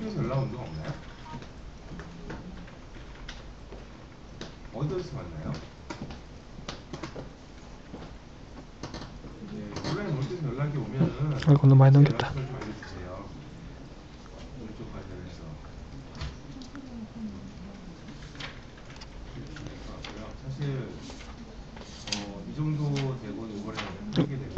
쪽에서 연락 온 적 없나요? 어디서 만나요? 네, 온라인 올 때서 연락이 오면은 아, 이거 너무 많이 넘겼다. 사실 어, 이 정도 되고 이번에 하게 되면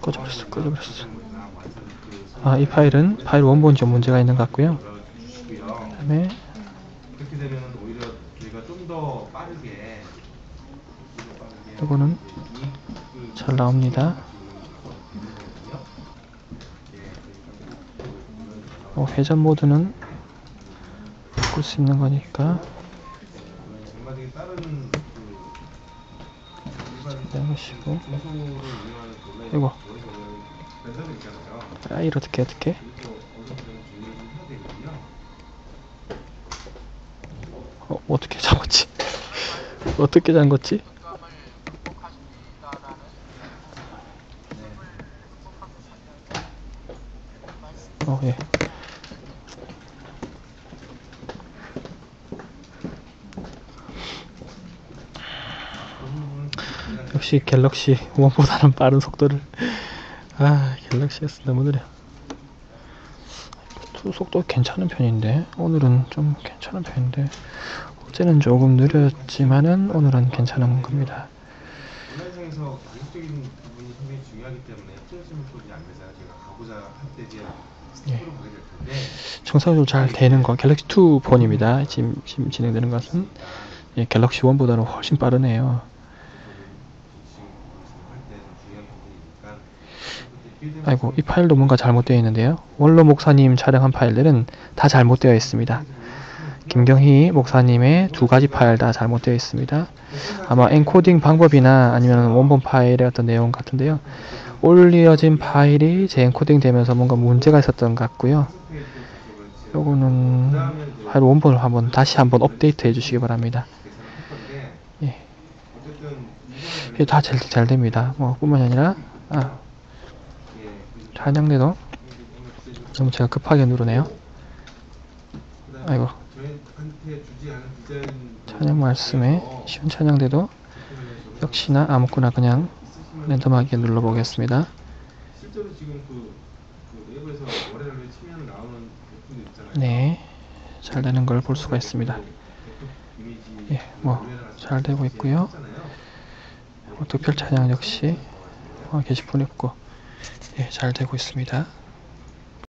꺼져버렸어, 꺼져버렸어. 그 아, 이 파일은 파일 원본 좀 문제가 있는 것 같고요. 그 다음에 좀더 빠르게 이거는 잘 나옵니다. 어, 회전 모드는 바꿀 수 있는 거니까 원래 이거. 아, 이거 어떻게 어떻게. 어, 어떻게 잠궜지? 어떻게 잠궜지? 어, 예. 그 부분은 그냥 역시 갤럭시 1보다는 빠른 속도를. 아 갤럭시 S 너무 느려. 2 속도 괜찮은 편인데 오늘은 좀 괜찮은 편인데 어제는 조금 느렸지만은 오늘은 괜찮은 겁니다. 온라인상에서 가격적인 부분이 상당히 중요하기 때문에 이제 안 되잖아요. 제가 가고자 할때 이제 스텝으로 가게 될 텐데. 정상적으로 잘 되는 거 갤럭시 2 폰입니다. 지금, 지금 진행되는 것은. 예, 갤럭시 1보다는 훨씬 빠르네요 아이고 이 파일도 뭔가 잘못되어 있는데요. 원로 목사님 촬영한 파일들은 다 잘못되어 있습니다. 김경희 목사님의 두 가지 파일 다 잘못되어 있습니다. 아마 엔코딩 방법이나 아니면 원본 파일의 어떤 내용 같은데요. 올려진 파일이 재엔코딩 되면서 뭔가 문제가 있었던 것 같고요. 요거는 파일 원본을 한번 다시 한번 업데이트 해 주시기 바랍니다. 예. 다 잘 잘 됩니다. 뭐 뿐만이 아니라 아 찬양대도. 너무 제가 급하게 누르네요. 아이고. 찬양 말씀에 쉬운 찬양대도 역시나 아무거나 그냥 랜덤하게 눌러보겠습니다. 그, 그. 네. 잘 되는 걸 볼 수가 있습니다. 예, 뭐, 잘 되고 있고요. 어, 특별 찬양 역시 어, 게시판이 없고 예, 잘 되고 있습니다